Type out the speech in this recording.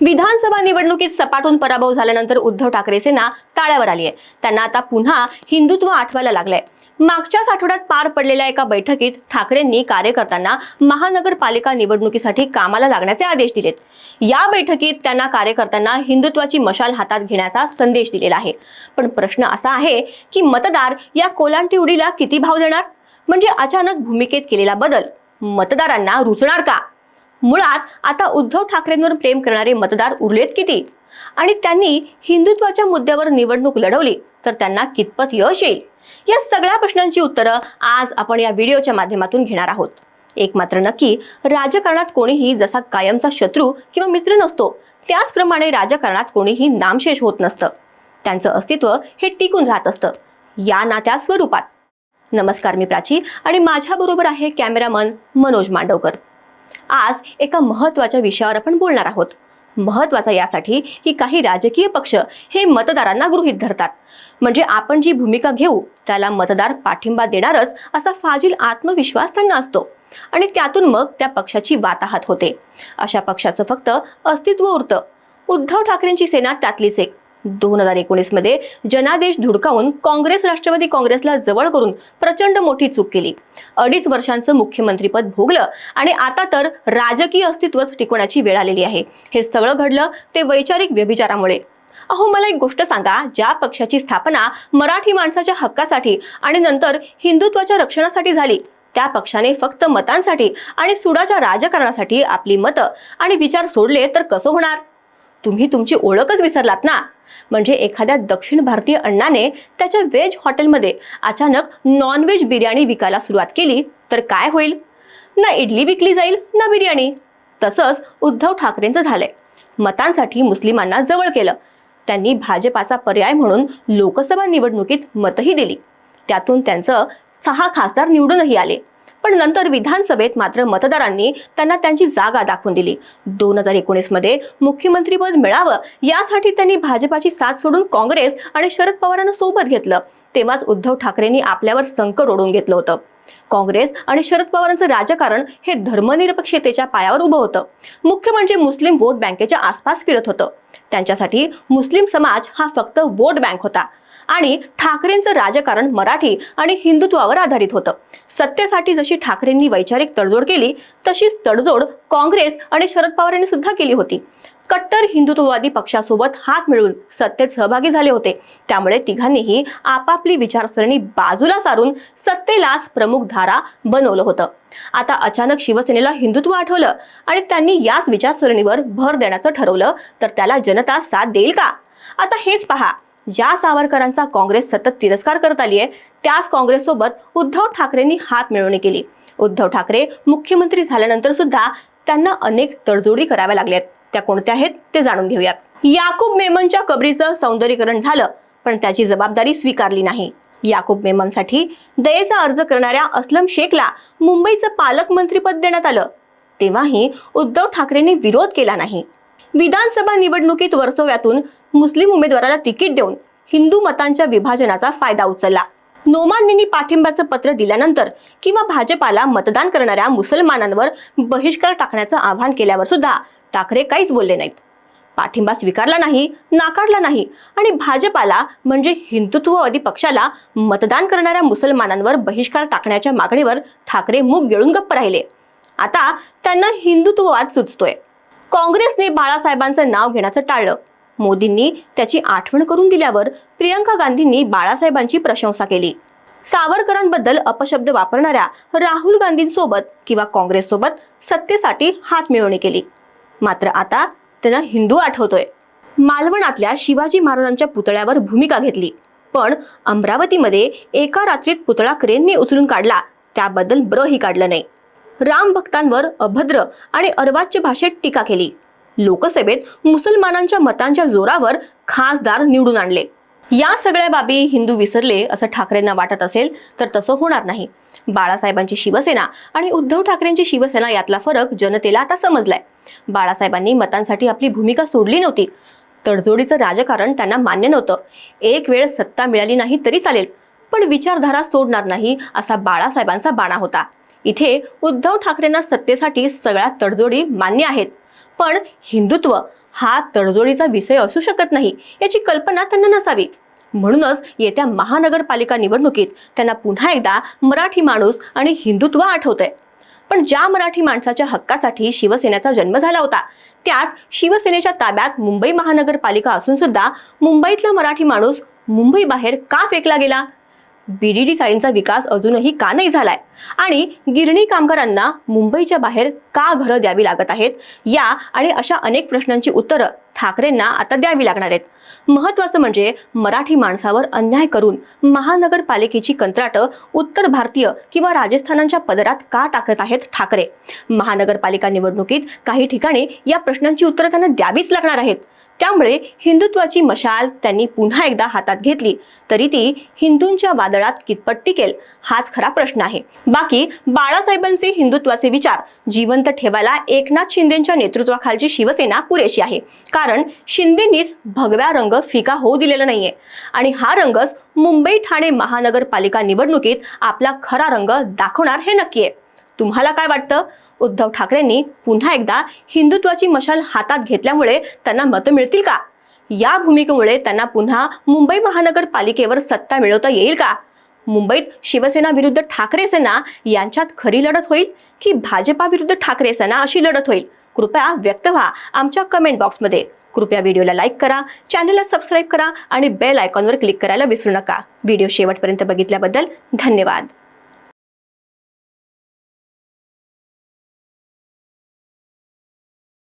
विधानसभा निवडणुकीत सपाटून पराभव झाल्यानंतर उद्धव ठाकरे सेना ताळ्यावर आली आहे त्यांना आता पुन्हा हिंदुत्व आठवायला लागलंय. मागच्याच आठवड्यात पार पडलेल्या एका बैठकीत ठाकरेंनी कार्यकर्त्यांना महानगरपालिका निवडणुकीसाठी कामाला लागण्याचे आदेश दिलेत. या बैठकीत त्यांना कार्यकर्त्यांना हिंदुत्वाची मशाल हातात घेण्याचा संदेश दिलेला आहे. पण प्रश्न असा आहे की मतदार या कोलांटी उडीला किती भाव देणार? म्हणजे अचानक भूमिकेत केलेला बदल? मतदारांना रुचणार का? मुळात आता उद्धव ठाकरेंवर प्रेम करणारे मतदार उरलेत किती? आणि त्यांनी हिंदुत्वाच्या मुद्द्यावर निवडणूक लढवली तर त्यांना कितपत यश येईल? या सगळ्या प्रश्नांची उत्तरं आज आपण या व्हिडिओच्या माध्यमातून घेणार आहोत. एक मात्र नक्की राजकारणात कोणीही जसा कायमचा शत्रू किंवा मित्र नसतो त्याचप्रमाणे राजकारणात कोणीही नामशेष होत नसतं. त्यांचं अस्तित्व हे टिकून राहत असतं या नात्या स्वरूपात. नमस्कार मी प्राची आणि माझ्याबरोबर आहे कॅमेरामन मनोज मांडवकर. आज एका महत्त्वाच्या विषयावर आपण बोलणार आहोत. महत्त्वाचा यासाठी की काही राजकीय पक्ष हे मतदारांना गृहीत धरतात. म्हणजे आपण जी भूमिका घेऊ त्याला मतदार पाठिंबा देणारच असा फाजील आत्मविश्वास त्यांना असतो. आणि त्यातून मग त्या पक्षाची वाताहात होते. अशा पक्षाचं फक्त अस्तित्व उरतं. उद्धव ठाकरेंची सेना त्यातलीच एक. दोन हजार एकोणीसमध्ये जनादेश धुडकावून काँग्रेस राष्ट्रवादी काँग्रेसला जवळ करून प्रचंड मोठी चूक केली. अडीच वर्षांचं मुख्यमंत्रीपद भोगलं आणि आता तर राजकीय अस्तित्वच टिकवण्याची वेळ आलेली आहे. हे सगळं घडलं ते वैचारिक व्यभिचारामुळे. अहो मला एक गोष्ट सांगा. ज्या पक्षाची स्थापना मराठी माणसाच्या हक्कासाठी आणि नंतर हिंदुत्वाच्या रक्षणासाठी झाली त्या पक्षाने फक्त मतांसाठी आणि सुडाच्या राजकारणासाठी आपली मतं आणि विचार सोडले तर कसं होणार? तुम्ही तुमची ओळखच विसरलात ना? म्हणजे एखाद्या दक्षिण भारतीय अण्णाने त्याच्या व्हेज हॉटेलमध्ये अचानक नॉनव्हेज बिर्याणी विकायला सुरुवात केली तर काय होईल? ना इडली विकली जाईल ना बिर्याणी. तसंच उद्धव ठाकरेंचं झालंय. मतांसाठी मुस्लिमांना जवळ केलं. त्यांनी भाजपाचा पर्याय म्हणून लोकसभा निवडणुकीत मतही दिली. त्यातून त्यांचं सहा खासदार निवडूनही आले. पण नंतर विधानसभेत मात्र मतदारांनी त्यांना त्यांची जागा दाखवून दिली. दोन हजार एकोणीसमध्ये मुख्यमंत्रीपद मिळावं यासाठी त्यांनी भाजपाची साथ सोडून काँग्रेस आणि शरद पवारांना सोबत घेतलं. तेव्हाच उद्धव ठाकरेंनी आपल्यावर संकट ओढून घेतलं होतं. काँग्रेस आणि शरद पवारांचं राजकारण हे धर्मनिरपेक्षतेच्या पायावर उभं होतं. मुख्य म्हणजे मुस्लिम वोट बँकेच्या आसपास फिरत होतं. त्यांच्यासाठी मुस्लिम समाज हा फक्त वोट बँक होता. आणि ठाकरेंचं राजकारण मराठी आणि हिंदुत्वावर आधारित होतं. सत्तेसाठी जशी ठाकरेंनी वैचारिक तडजोड केली तशीच तडजोड काँग्रेस आणि शरद पवार यांनी सुद्धा केली होती. कट्टर हिंदुत्ववादी पक्षासोबत हात मिळून सत्तेत सहभागी झाले होते. त्यामुळे तिघांनीही आपापली विचारसरणी बाजूला सारून सत्तेलाच प्रमुख धारा बनवलं होतं. आता अचानक शिवसेनेला हिंदुत्व आठवलं आणि त्यांनी याच विचारसरणीवर भर देण्याचं ठरवलं तर त्याला जनता साथ देईल का? आता हेच पहा. ज्या सावरकरांचा काँग्रेस सतत तिरस्कार करत आली आहे त्याच काँग्रेससोबत उद्धव ठाकरेंनी हात मिळवणी केली. उद्धव ठाकरे मुख्यमंत्री झाल्यानंतर सुद्धा त्यांना अनेक तडजोडी कराव्या लागल्यात. त्या कोणत्या आहेत ते जाणून घेऊयात. याकूब मेमनच्या कबरीचं सौंदर्यीकरण झालं पण त्याची जबाबदारी स्वीकारली नाही. याकूब मेमनसाठी दयेचा अर्ज करणाऱ्या असलम शेखला मुंबईचं पालकमंत्रीपद देण्यात आलं. तेव्हाही उद्धव ठाकरेंनी विरोध केला नाही. विधानसभा निवडणुकीत वर्सोव्यातून मुस्लिम उमेदवाराला तिकीट देऊन हिंदू मतांच्या विभाजनाचा फायदा उचलला. नोमानींनी पाठिंब्याचं पत्र दिल्यानंतर किंवा भाजपाला मतदान करणाऱ्या मुसलमानांवर बहिष्कार टाकण्याचं आवाहन केल्यावर सुद्धा ठाकरे काहीच बोलले नाहीत. पाठिंबा स्वीकारला नाही नाकारला नाही आणि भाजपाला म्हणजे हिंदुत्ववादी पक्षाला मतदान करणाऱ्या मुसलमानांवर बहिष्कार टाकण्याच्या मागणीवर ठाकरे मूग गिळून गप्प राहिले. आता त्यांना हिंदुत्ववाद सुचतोय. काँग्रेसने बाळासाहेबांचं नाव घेण्याचं टाळलं. मोदींनी त्याची आठवण करून दिल्यावर प्रियंका गांधींनी बाळासाहेबांची प्रशंसा केली. सावरकरांबद्दल अपशब्द वापरणाऱ्या राहुल गांधींसोबत किंवा काँग्रेससोबत सत्तेसाठी हात मिळवणी केली. मात्र आता त्यांना हिंदू आठवतोय. मालवणातल्या शिवाजी महाराजांच्या पुतळ्यावर भूमिका घेतली. पण अमरावतीमध्ये एका रात्रीत पुतळा क्रेनने उचलून काढला. त्याबद्दल ब्रही काढलं नाही. राम भक्तांवर अभद्र आणि अर्वाच्य भाषेत टीका केली. लोकसभेत मुसलमानांच्या मतांच्या जोरावर खासदार निवडून आणले. या सगळ्या बाबी हिंदू विसरले असं ठाकरेंना वाटत असेल तर तसं होणार नाही. बाळासाहेबांची शिवसेना आणि उद्धव ठाकरेंची शिवसेना यातला फरक जनतेला आता समजलाय. बाळासाहेबांनी मतांसाठी आपली भूमिका सोडली नव्हती. तडजोडीचं राजकारण त्यांना मान्य नव्हतं. एक वेळ सत्ता मिळाली नाही तरी चालेल पण विचारधारा सोडणार नाही असा बाळासाहेबांचा बाणा होता. इथे उद्धव ठाकरेंना सत्तेसाठी सगळ्या तडजोडी मान्य आहेत. पण हिंदुत्व हा तडजोडीचा विषय असू शकत नाही याची कल्पना त्यांना नसावी. म्हणूनच येत्या महानगरपालिका निवडणुकीत त्यांना पुन्हा एकदा मराठी माणूस आणि हिंदुत्व आठवतंय. पण ज्या मराठी माणसाच्या हक्कासाठी शिवसेनेचा जन्म झाला होता त्यास शिवसेनेच्या ताब्यात मुंबई महानगरपालिका असून सुद्धा मुंबईतला मराठी माणूस मुंबई बाहेर का फेकला गेला? बीडीडी साईंचा विकास अजूनही का नाही झालाय? आणि गिरणी कामगारांना मुंबईच्या बाहेर का घरं द्यावी लागत आहेत? या आणि अशा अनेक प्रश्नांची उत्तरं ठाकरेंना आता द्यावी लागणार आहेत. महत्वाचं म्हणजे मराठी माणसावर अन्याय करून महानगरपालिकेची कंत्राटं उत्तर भारतीय किंवा राजस्थानांच्या पदरात का टाकत आहेत ठाकरे? महानगरपालिका निवडणुकीत काही ठिकाणी या प्रश्नांची उत्तरं त्यांना द्यावीच लागणार आहेत. त्यामुळे हिंदुत्वाची मशाल त्यांनी पुन्हा एकदा हातात घेतली. तरी ती हिंदूंच्या वादळात कितपत टिकेल हाच खरा प्रश्न आहे. बाकी बाळासाहेबांचे हिंदुत्वाचे विचार जिवंत ठेवायला एकनाथ शिंदेच्या नेतृत्वाखालची शिवसेना पुरेशी आहे. कारण शिंदेनीच भगव्या रंग फिका होऊ दिलेला नाहीये. आणि हा रंगच मुंबई ठाणे महानगरपालिका निवडणुकीत आपला खरा रंग दाखवणार हे नक्की आहे. तुम्हाला काय वाटतं? उद्धव ठाकरेंनी पुन्हा एकदा हिंदुत्वाची मशाल हातात घेतल्यामुळे त्यांना मतं मिळतील का? या भूमिकेमुळे त्यांना पुन्हा मुंबई महानगरपालिकेवर सत्ता मिळवता येईल का? मुंबईत शिवसेना विरुद्ध ठाकरे सेना यांच्यात खरी लढत होईल की भाजपा विरुद्ध ठाकरे सेना अशी लढत होईल? कृपया व्यक्त व्हा आमच्या कमेंट बॉक्समध्ये कृपया व्हिडिओला लाईक करा चॅनलला सबस्क्राईब करा आणि बेल आयकॉनवर क्लिक करायला विसरू नका. व्हिडिओ शेवटपर्यंत बघितल्याबद्दल धन्यवाद.